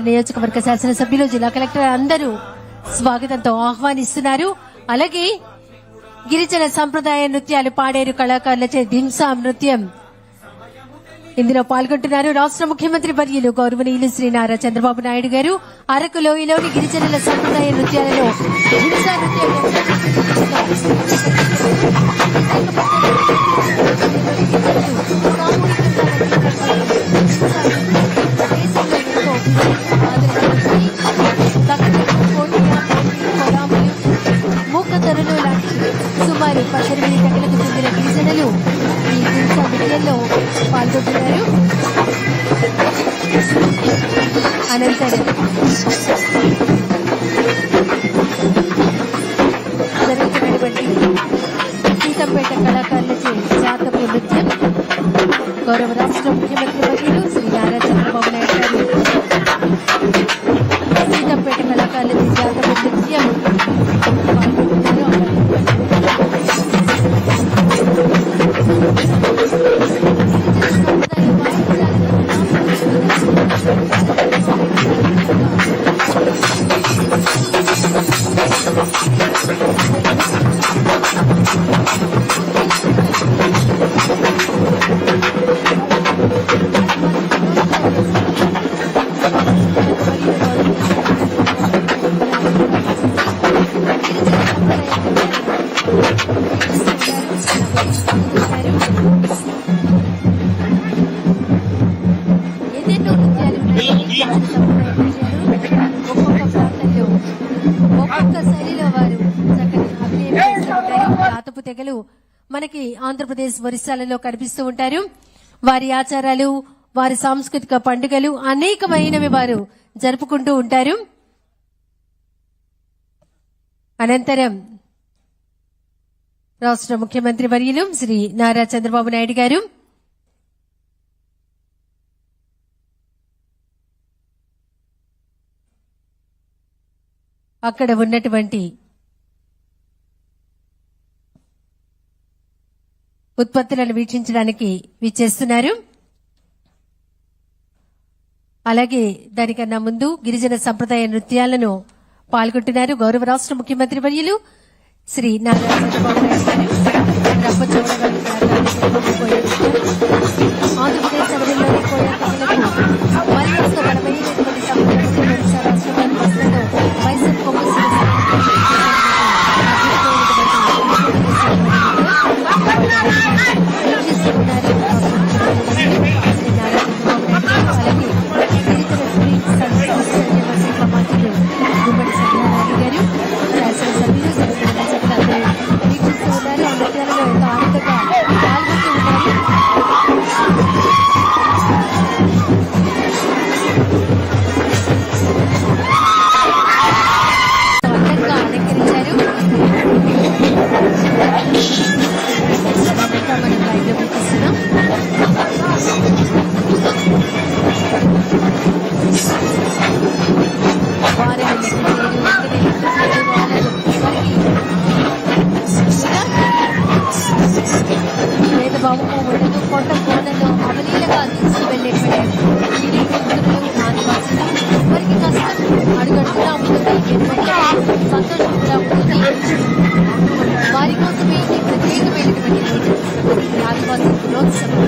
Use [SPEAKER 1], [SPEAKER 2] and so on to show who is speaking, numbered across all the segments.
[SPEAKER 1] నియోజకవర్గ శాసనసభ్యులు జిల్లా కలెక్టర్ అందరూ స్వాగతంతో ఆహ్వానిస్తున్నారు. అలాగే గిరిజన సంప్రదాయ నృత్యాలు పాడేరు కళాకారులచే దింసా నృత్యం ఇందులో పాల్గొంటున్నారు. రాష్ట్ర ముఖ్యమంత్రి వర్యులు గౌరవనీయులు శ్రీ నారా చంద్రబాబు నాయుడు గారు. అరకు లోయలోని గిరిజనుల సంప్రదాయ నృత్యాలలో హింసా నృత్యం సుమారు పద్దెనిమిది గంటలకు చెందిన గిరిజనులు ఈ హింసా నృత్యంలో పాల్గొంటున్నారు అనంతరం జరుగుతున్నటువంటి సీతంపేట కళాకారులచే జాతపు నృత్యం గౌరవ రాష్ట్ర ముఖ్యమంత్రి వర్యులు ఒక్కొక్క ప్రాంతంలో ఒక్కొక్క శైలిలో వారు తెగలు మనకి ఆంధ్రప్రదేశ్ ఒరిస్సాలలో కనిపిస్తూ ఉంటారు. వారి ఆచారాలు వారి సాంస్కృతిక పండుగలు అనేకమైనవి వారు జరుపుకుంటూ ఉంటారు. అనంతరం రాష్ట్ర ముఖ్యమంత్రి వర్యులు శ్రీ నారా చంద్రబాబు నాయుడు గారు అక్కడ ఉన్నటువంటి ఉత్పత్తులను వీక్షించడానికి విచ్చేస్తున్నారు అలాగే దానికన్నా ముందు గిరిజన సంప్రదాయ నృత్యాలను పాల్గొంటున్నారు గౌరవ రాష్ట్ర ముఖ్యమంత్రి వర్యులు శ్రీ నారా చంద్రబాబు నాయుడు గారు. పాల్గొంటున్నారు వేదబాబు ఉండదు కొండ కోనలో అవలీలగా తీసుకువెళ్ళేటువంటి ఈ భక్తులు ఆదివాసులు వారికి కష్టం అడుగడుగునా ఉంటుంది ఎంతో సంతోషంగా ఉంటుంది వారి కోసమే ఈ ప్రత్యేకమైనటువంటి రోజు ఈ ఆదివాసీ దినోత్సవం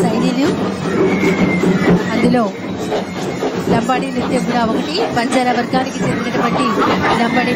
[SPEAKER 1] శైలిలు అందులో లంబాడీ నృత్యం కూడా ఒకటి. బంజారా వర్గానికి చెందినటువంటి లంబాడీ